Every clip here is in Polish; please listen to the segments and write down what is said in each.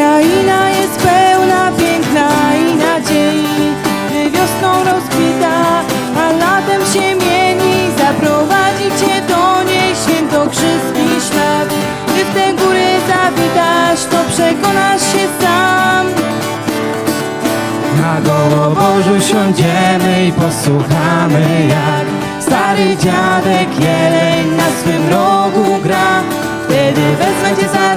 Kraina jest pełna piękna i nadziei. Gdy wiosną rozkwita, a latem się mieni Zaprowadzi cię do niej świętokrzyski ślad. Gdy w te góry zawitasz, to przekonasz się sam. Na Gołoborzu siądziemy i posłuchamy jak Stary dziadek jeleń na swym rogu gra. Wtedy wezmę cię za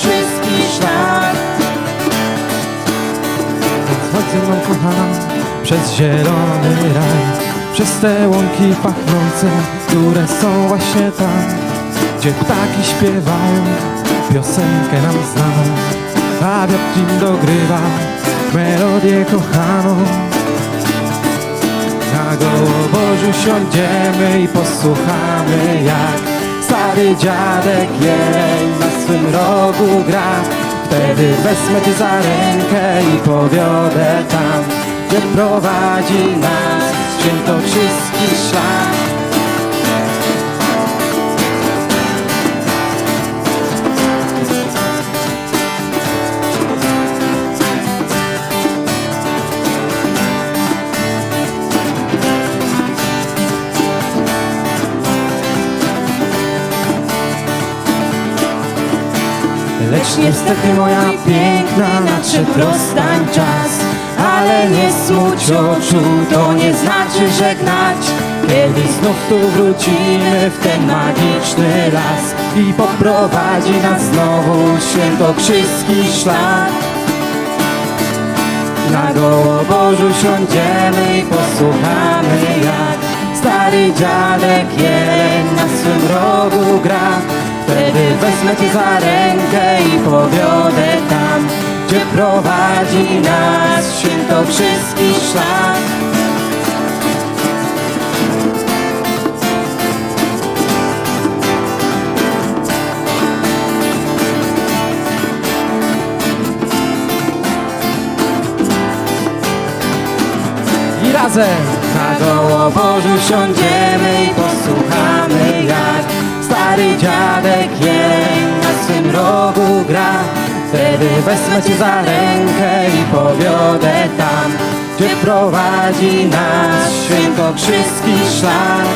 świętokrzyski szlak Chodź ze mną kochana przez zielony raj. Przez te łąki pachnące, które są właśnie tam Gdzie ptaki śpiewają, piosenkę nam znaną A wiatr im dogrywa melodię kochaną. Na Gołoborzu siądziemy i posłuchamy jak Stary dziadek jeleń na swym rogu gra. Wtedy wezmę cię za rękę i powiodę tam Gdzie prowadzi nas świętokrzyski szlak Lecz niestety moja piękna nadszedł rozstań czas. Ale nie smuć oczu, to nie znaczy żegnać. Kiedy znów tu wrócimy w ten magiczny las I poprowadzi nas znowu świętokrzyski szlak Na Gołoborzu siądziemy i posłuchamy jak Stary dziadek jeleń na swym rogu gra Wtedy wezmę cię za rękę i powiodę tam Gdzie prowadzi nas świętokrzyski szlak. I razem na Gołoborzu siądziemy i posłuchamy Stary dziadek jeleń na swym rogu gra. Wtedy wezmę cię za rękę i powiodę tam Gdzie prowadzi nas świętokrzyski szlak.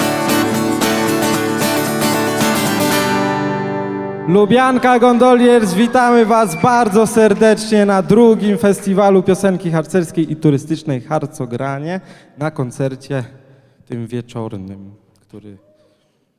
Lubianka Gondoliers, witamy Was bardzo serdecznie na drugim festiwalu piosenki harcerskiej i turystycznej Harcogranie na koncercie tym wieczornym, który